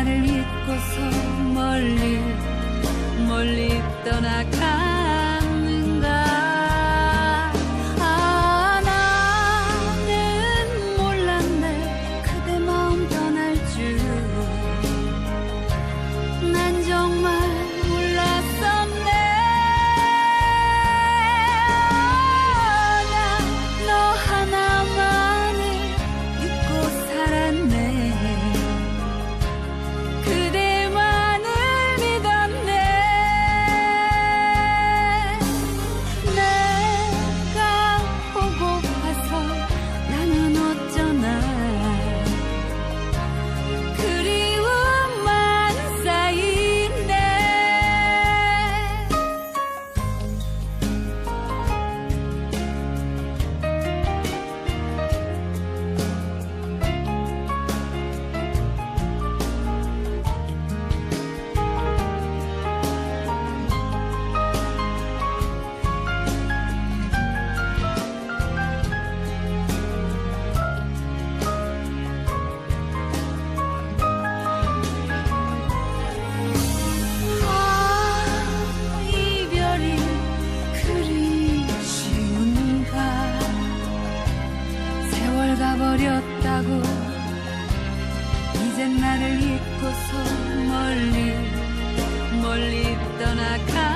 나를 잊고서 멀리 멀리 떠나가 이젠 나를 잊고서 멀리 멀리 떠나가